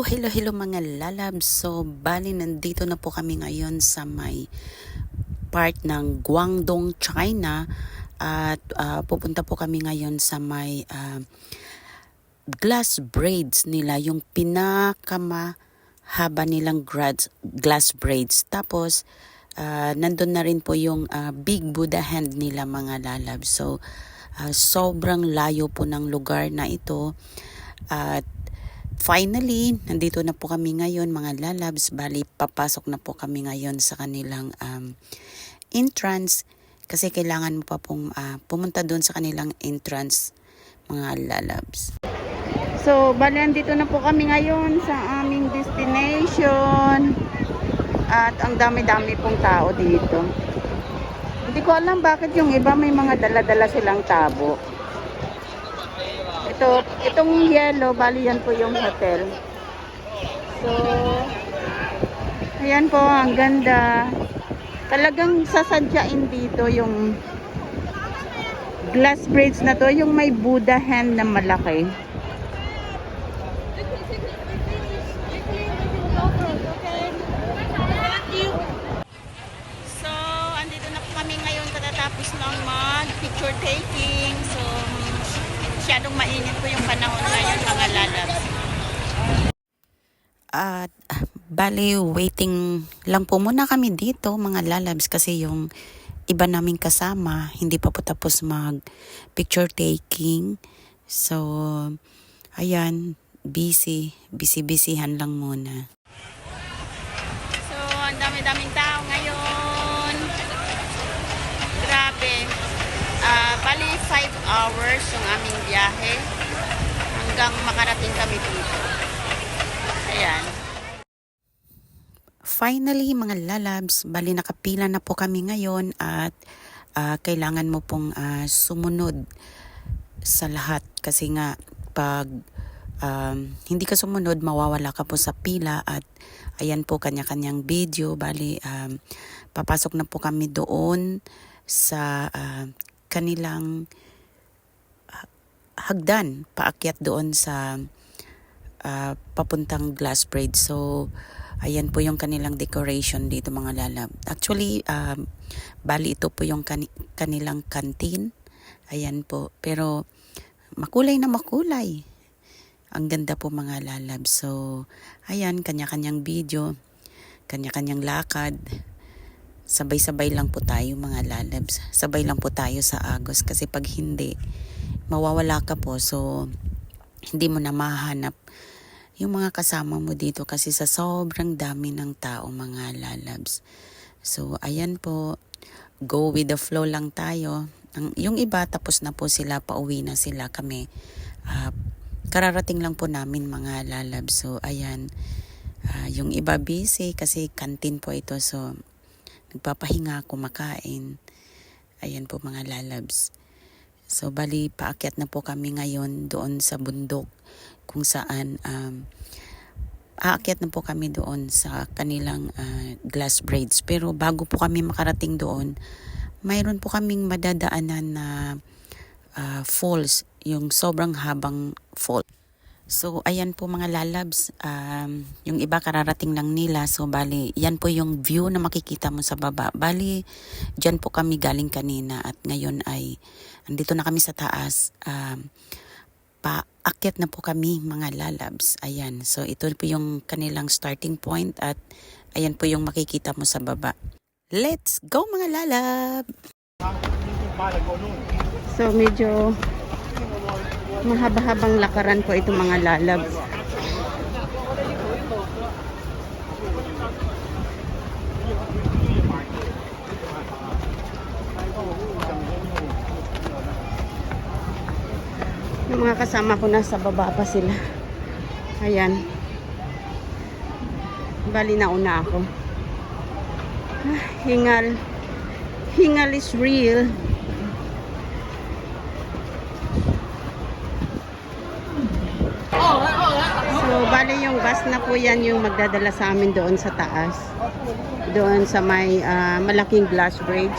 Hello, hello, hello mga lalabs. So, bali nandito na po kami ngayon sa may part ng Guangdong, China. At ah, pupunta po kami ngayon sa may ah, glass braids nila. Yung pinakamahaba nilang grads, glass braids. Tapos, ah, nandun na rin po yung ah, Big Buddha hand nila mga lalabs. So, ah, sobrang layo po ng lugar na ito. At Finally, nandito na po kami ngayon mga lalabs. Bali, papasok na po kami ngayon sa kanilang um, entrance kasi kailangan mo pa pong ah, pumunta doon sa kanilang entrance mga lalabs. So, bali, andito na po kami ngayon sa aming destination. At ang dami-dami pong tao dito. Hindi ko alam bakit yung iba may mga dala-dala silang tabo. Ito, itong yellow, bali yan po yung hotel. So, ayan po, ang ganda. Talagang sasadyain dito yung glass bridge na to, yung may Buddha hand na malaki. So, andito na po kami ngayon katatapos ng mag-picture taking. So, masyadong mainit po yung panahon ngayon mga lalabs. At ah, bali waiting lang po muna kami dito mga lalabs kasi yung iba naming kasama hindi pa po tapos mag picture taking. So ayan, busy, busy-busyhan lang muna. So ang dami-daming tao hours yung aming biyahe hanggang makarating kami dito. Ayan. Finally, mga lalabs, bali nakapila na po kami ngayon at ah, kailangan mo pong ah, sumunod sa lahat kasi nga pag um, hindi ka sumunod, mawawala ka po sa pila at ayan po kanya-kanyang video. Bali, um, papasok na po kami doon sa ah, kanilang hagdan, paakyat doon sa ah, papuntang glass braid. So, ayan po yung kanilang decoration dito mga lalab. Actually, um, bali ito po yung kani- kanilang canteen. Ayan po. Pero, makulay na makulay. Ang ganda po mga lalab. So, ayan, kanya-kanyang video, kanya-kanyang lakad. Sabay-sabay lang po tayo mga lalabs. Sabay lang po tayo sa Agos kasi pag hindi, mawawala ka po. So, hindi mo na mahanap yung mga kasama mo dito kasi sa sobrang dami ng tao mga lalabs. So, ayan po. Go with the flow lang tayo. Ang, yung iba, tapos na po sila, pauwi na sila kami. Ah, kararating lang po namin mga lalabs. So, ayan. Ah, yung iba busy kasi canteen po ito. So, nagpapahinga, kumakain. Ayan po mga lalabs. So, bali, paakyat na po kami ngayon doon sa bundok kung saan um, aakyat na po kami doon sa kanilang ah, glass braids. Pero bago po kami makarating doon, mayroon po kaming madadaanan na ah, falls, yung sobrang habang fall. So, ayan po mga lalabs, um, yung iba kararating lang nila. So, bali, yan po yung view na makikita mo sa baba. Bali, dyan po kami galing kanina at ngayon ay, andito na kami sa taas. Um, paakyat na po kami mga lalabs. Ayan, so ito po yung kanilang starting point at ayan po yung makikita mo sa baba. Let's go mga lalab! So, medyo mahaba-habang lakaran po itong mga lalabs. Yung mga kasama ko nasa baba pa sila. Ayan. Bali na una ako. Ah, hingal. Hingal is real. So, bali yung bus na po yan yung magdadala sa amin doon sa taas. Doon sa may ah, malaking glass bridge.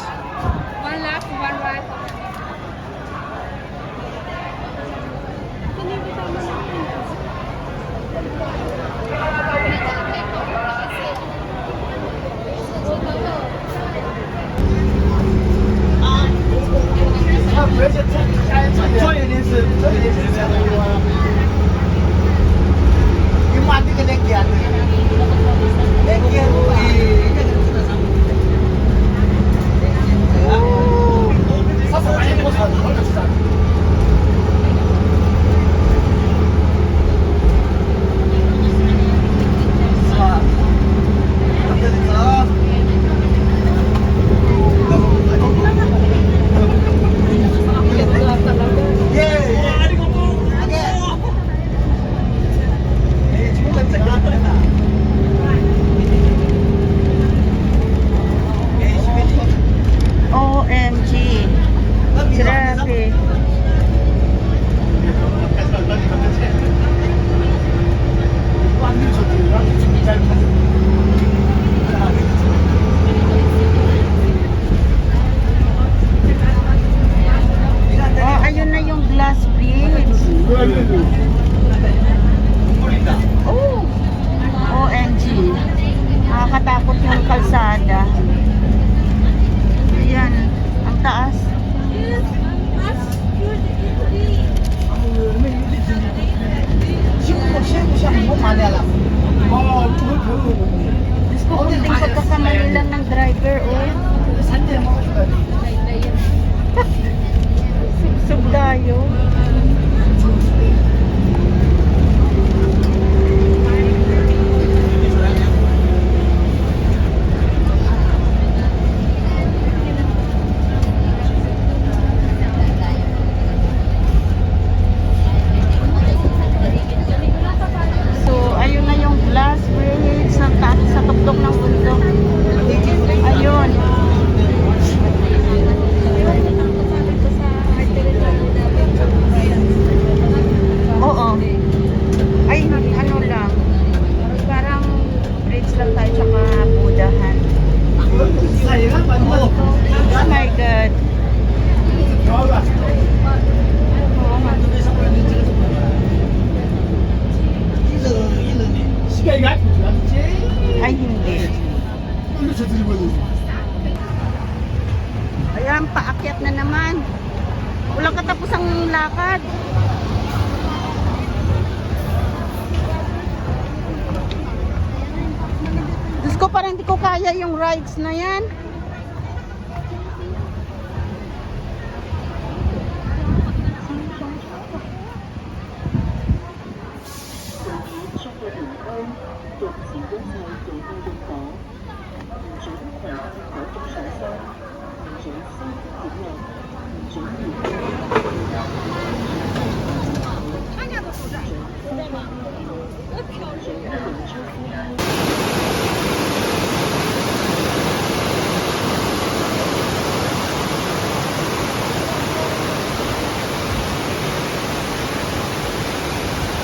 Ko, parang hindi ko kaya yung rides na yan.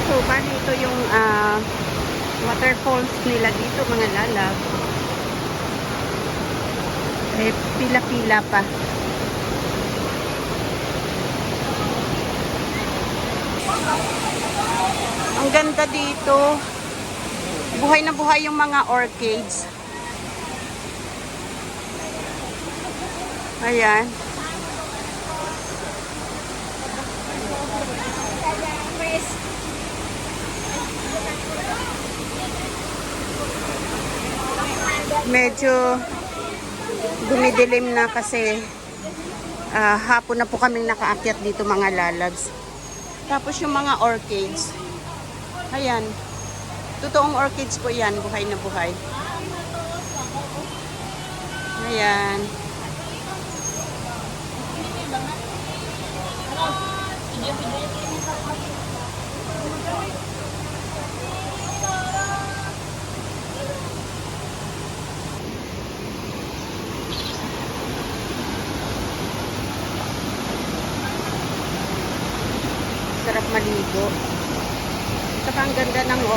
So, bali ito yung ah, waterfalls nila dito, mga lalab. Eh, pila-pila pa. Ang ganda dito. Buhay na buhay yung mga orchids. Ayan. Medyo dumidilim na kasi ah, hapon na po kaming nakaakyat dito mga lalabs. Tapos yung mga orchids. Ayan. Totoong orchids po yan. Buhay na buhay. Ayan. Sarap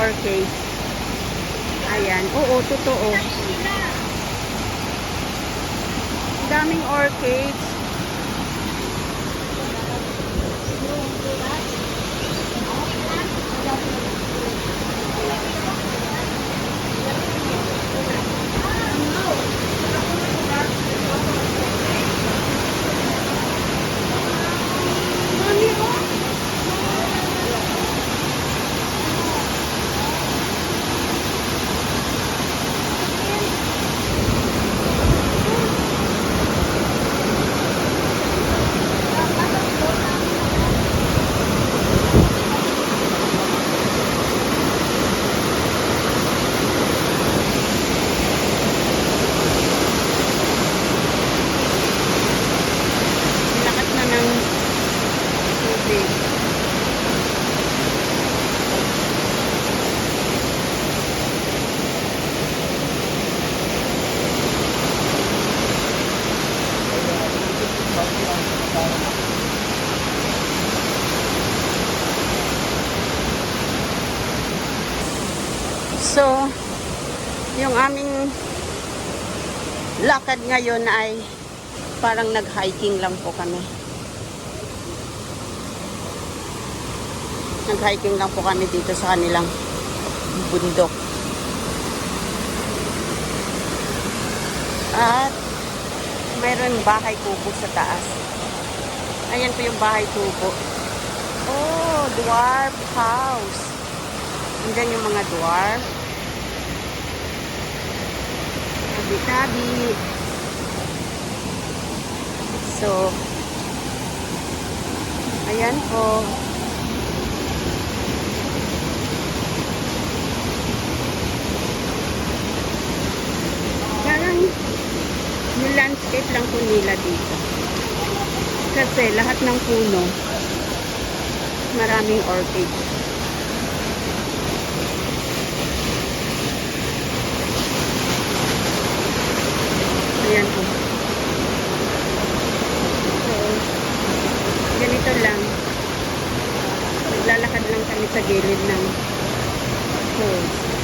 floor case. Ayan. Oo, totoo. daming orchids. So, yung aming lakad ngayon ay parang nag-hiking lang po kami. Nag-hiking lang po kami dito sa kanilang bundok. At mayroon bahay kubo sa taas. Ayan po yung bahay kubo. Oh, dwarf house. Andyan yung mga dwarf. Tabi-tabi. So, ayan po. Parang yung landscape lang po nila dito. Kasi lahat ng puno, maraming orchid. Ayan po. So, ganito lang. Naglalakad lang kami sa gilid ng hills.